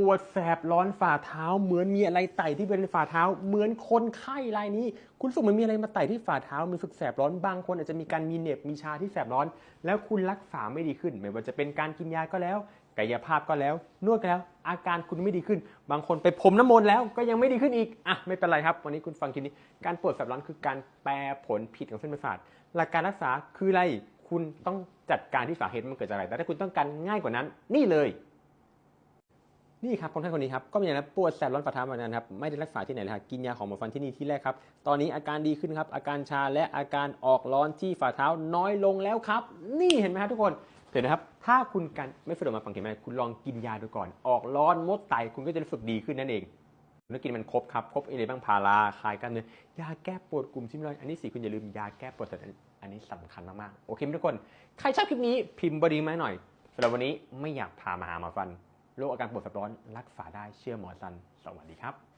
ปวดแสบร้อนฝ่าเท้า เหมือนมีอะไรไต่ที่บริเวณฝ่าเท้า เหมือนคนไข้รายนี้ คุณรู้สึกเหมันมีอะไรมาไต่ที่ฝ่าเท้ามีสึกแสบร้อนบางคนอาจจะมีการมีเหน็บมีชาที่แสบร้อน แล้วคุณรักษาไม่ดีขึ้น ไม่ว่าจะเป็นการกินยาก็แล้วกายภาพก็แล้ว นวดก็แล้ว อาการคุณไม่ดีขึ้น บางคนไปพรมน้ำมนต์แล้วก็ยังไม่ดีขึ้นอีกอะไม่เป็นไรครับ วันนี้คุณฟังคลิปนี้ การปวดแสบร้อนคือการแปรผลผิดของเส้นประสาทหลักการรักษาคืออะไร คุณต้องจัดการที่สาเหตุมันเกิดจากอะไรแต่ถ้าคุณต้องการง่ายกว่านั้น นี่เลย นี่ครับคนไข้คนนี้ครับก็มีอย่างนั้นปวดแสบร้อนฝ่าเท้าเหมือนกันครับไม่ได้รักษาที่ไหนเลยครับกินยาของหมอฟันที่นี่ที่แรกครับ ตอนนี้อาการดีขึ้นครับ อาการชาและอาการออกร้อนที่ฝ่าเท้าน้อยลงแล้วครับ นี่เห็นไหมครับทุกคนเห็นนะครับ ถ้าคุณการไม่สะดวกมาฟังเข็มไหมคุณลองกินยาดูก่อน ออกร้อนมดไตคุณก็จะรู้สึกดีขึ้นนั่นเองคุณต้อกินมันครบครับครบอะไรบ้างพาราคลายกล้ามเนื้อยาแก้ปวดกลุ่มชิ้นร้อยอันนี้สี่คุณอย่าลืมยาแก้ปวดแต่อันนี้สำคัญมากๆโอเคไหมทุกคนใครชอบคลิปนี้พิมพ์บอดีมาหน่อยสำหรับวันนี้ไม่อยากพามาหาหมอฟัน โรคอาการปวดสับร้อนรักษาได้เชื่อหมอซัน สวัสดีครับ